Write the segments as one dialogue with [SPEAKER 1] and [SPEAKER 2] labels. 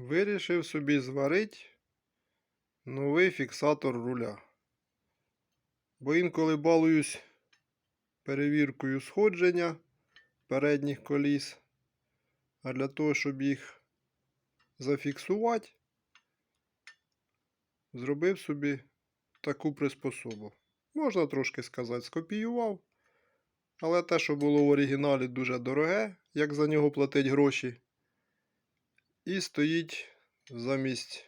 [SPEAKER 1] Вирішив собі зварити новий фіксатор руля. Бо інколи балуюсь перевіркою сходження передніх коліс. А для того, щоб їх зафіксувати, зробив собі таку приспособу. Можна трошки сказати, скопіював. Але те, що було в оригіналі, дуже дороге, як за нього платить гроші. І стоїть замість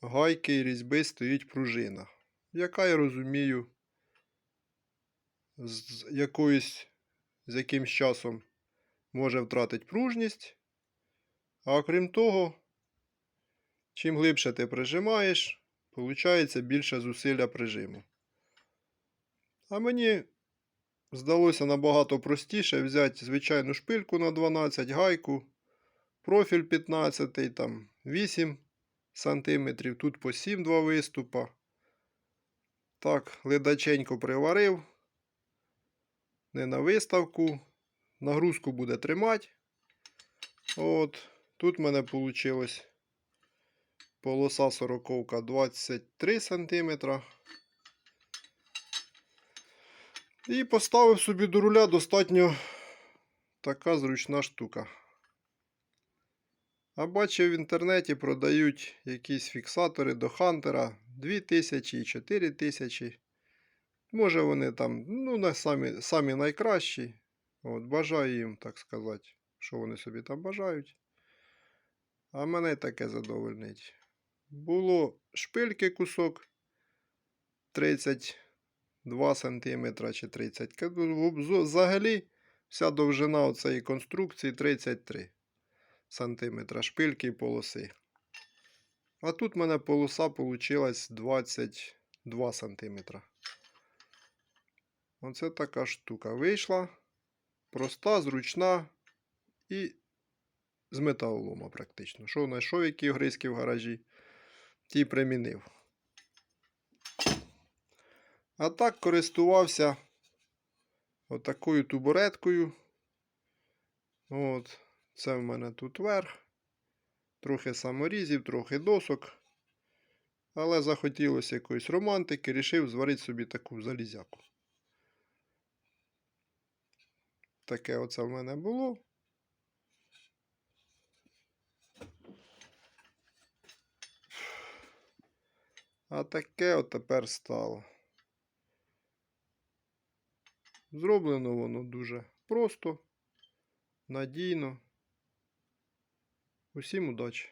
[SPEAKER 1] гайки і різьби стоїть пружина, яка, я розумію, з якоюсь, з якимсь часом може втратити пружність. А окрім того, чим глибше ти прижимаєш, виходить більше зусилля прижиму. А мені здалося набагато простіше взяти звичайну шпильку на 12 гайку профіль 15, там 8 сантиметрів, тут по 7 два виступа. Так, ледаченько приварив. Не на виставку. Нагрузку буде тримати. От, тут в мене вийшло полоса 40 23 сантиметра. І поставив собі до руля достатньо така зручна штука. А бачив в інтернеті продають якісь фіксатори до Хантера 2000 і 4000. Може вони там, ну, самі, самі найкращі. От, бажаю їм, так сказати, що вони собі там бажають. А мене таке задовольнить. Було шпильки кусок 32 см чи 30 Взагалі вся довжина цієї конструкції 33 см шпильки і полоси. А тут в мене полоса вийшла 22 см. Оце така штука вийшла. Проста, зручна і з металолома практично. Що знайшов, які огризки в гаражі, ті примінив. А так користувався отакою тубуреткою. От. Це в мене тут верх. Трохи саморізів, трохи досок. Але захотілося якоїсь романтики, рішив зварити собі таку залізяку. Таке оце в мене було. А таке от тепер стало. Зроблено воно дуже просто, надійно. Усім удачі!